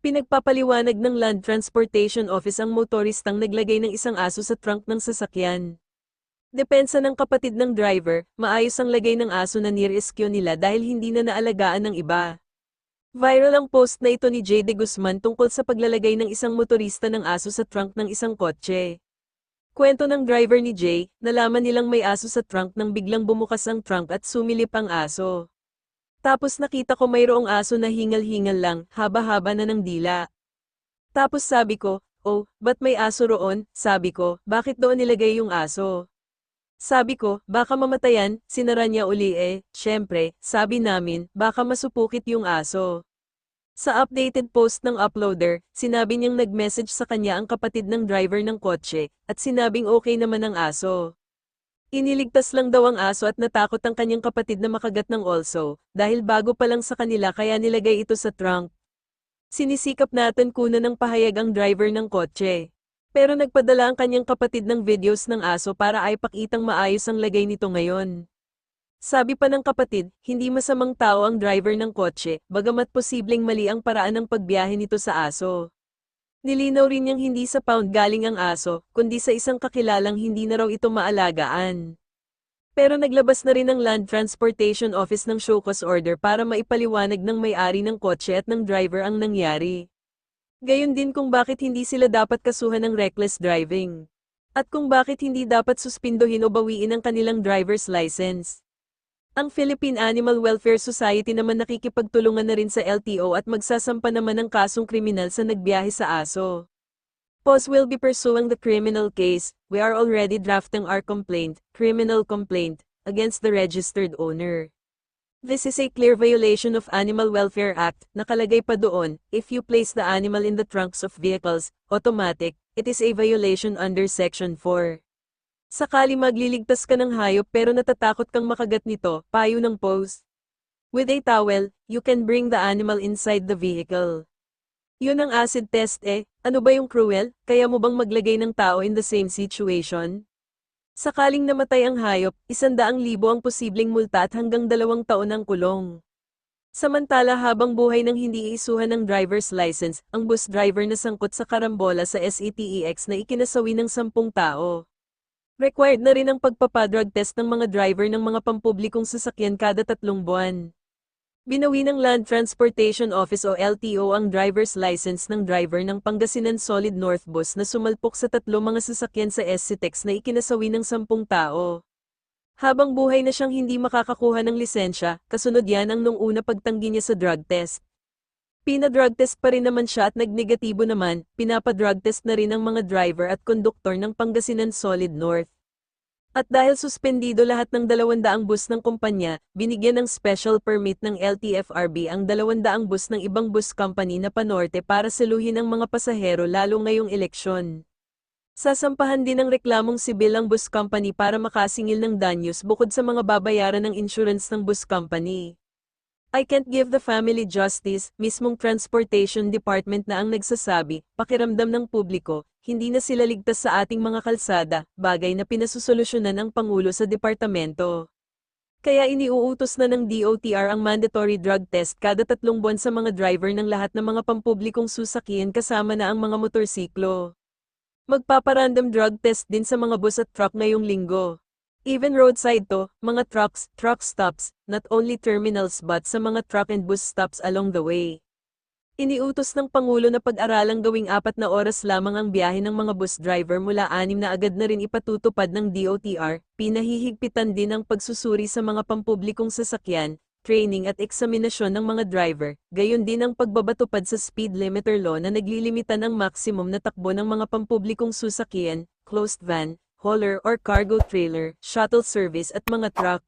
Pinagpapaliwanag ng Land Transportation Office ang motoristang naglagay ng isang aso sa trunk ng sasakyan. Depensa ng kapatid ng driver, maayos ang lagay ng aso na nirescue nila dahil hindi na naalagaan ng iba. Viral ang post na ito ni De Guzman tungkol sa paglalagay ng isang motorista ng aso sa trunk ng isang kotse. Kwento ng driver ni Jay, nalaman nilang may aso sa trunk nang biglang bumukas ang trunk at sumilip ang aso. Tapos nakita ko mayroong aso na hingal-hingal lang, haba-haba na ng dila. Tapos sabi ko, oh, ba't may aso roon? Sabi ko, bakit doon nilagay yung aso? Sabi ko, baka mamatayan, sinara niya uli eh, syempre, sabi namin, baka masupukit yung aso. Sa updated post ng uploader, sinabi niyang nag-message sa kanya ang kapatid ng driver ng kotse, at sinabing okay naman ang aso. Iniligtas lang daw ang aso at natakot ang kanyang kapatid na makagat ng also, dahil bago pa lang sa kanila kaya nilagay ito sa trunk. Sinisikap natin kunan ng pahayag ang driver ng kotse. Pero nagpadala ang kanyang kapatid ng videos ng aso para ay pakitang maayos ang lagay nito ngayon. Sabi pa ng kapatid, hindi masamang tao ang driver ng kotse, bagamat posibleng mali ang paraan ng pagbiyahe nito sa aso. Nilinaw rin niyang hindi sa pound galing ang aso, kundi sa isang kakilalang hindi na raw ito maalagaan. Pero naglabas na rin ang Land Transportation Office ng cause order para maipaliwanag ng may-ari ng kotse at ng driver ang nangyari. Gayon din kung bakit hindi sila dapat kasuhan ng reckless driving. At kung bakit hindi dapat suspindohin o bawiin ang kanilang driver's license. Ang Philippine Animal Welfare Society naman nakikipagtulungan na rin sa LTO at magsasampa naman ng kasong kriminal sa nagbiyahe sa aso. POS will be pursuing the criminal case, we are already drafting our complaint, criminal complaint, against the registered owner. This is a clear violation of Animal Welfare Act, nakalagay pa doon, if you place the animal in the trunks of vehicles, automatic, it is a violation under Section 4. Sakali magliligtas ka ng hayop pero natatakot kang makagat nito, payo ng post. With a towel, you can bring the animal inside the vehicle. Yun ang acid test eh, ano ba yung cruel, kaya mo bang maglagay ng tao in the same situation? Sakaling namatay ang hayop, isandaang libo ang posibleng multa at hanggang dalawang taon ang kulong. Samantala habang buhay nang hindi iisuhan ng driver's license, ang bus driver na sangkot sa karambola sa SETEX na ikinasawi ng sampung tao. Required na rin ang pagpapadrug test ng mga driver ng mga pampublikong sasakyan kada tatlong buwan. Binawi ng Land Transportation Office o LTO ang driver's license ng driver ng Pangasinan Solid North Bus na sumalpok sa tatlo mga sasakyan sa SCTEX na ikinasawi ng sampung tao. Habang buhay na siyang hindi makakakuha ng lisensya, kasunod yan ang nung una pagtanggi niya sa drug test. Pina-drug test pa rin naman siya at nagnegatibo naman, pinapa-drug test na rin ang mga driver at konduktor ng Pangasinan Solid North. At dahil suspendido lahat ng 200 bus ng kumpanya, binigyan ng special permit ng LTFRB ang 200 bus ng ibang bus company na panorte para saluhin ang mga pasahero lalo ngayong eleksyon. Sasampahan din ng reklamong sibil ang bus company para makasingil ng danyos bukod sa mga babayaran ng insurance ng bus company. I can't give the family justice, mismong transportation department na ang nagsasabi, pakiramdam ng publiko, hindi na sila ligtas sa ating mga kalsada, bagay na pinasusolusyonan ng Pangulo sa departamento. Kaya iniuutos na ng DOTR ang mandatory drug test kada tatlong buwan sa mga driver ng lahat ng mga pampublikong susakyan kasama na ang mga motorsiklo. Magpaparandom drug test din sa mga bus at truck ngayong linggo. Even roadside to, mga trucks, truck stops, not only terminals but sa mga truck and bus stops along the way. Iniutos ng Pangulo na pag-aralang gawing apat na oras lamang ang biyahe ng mga bus driver mula anim na agad na rin ipatutupad ng DOTR, pinahihigpitan din ang pagsusuri sa mga pampublikong sasakyan, training at eksaminasyon ng mga driver, gayon din ang pagbabatupad sa speed limiter law na naglilimitan ang maximum na takbo ng mga pampublikong susakyan, closed van, hauler or cargo trailer, shuttle service at mga truck.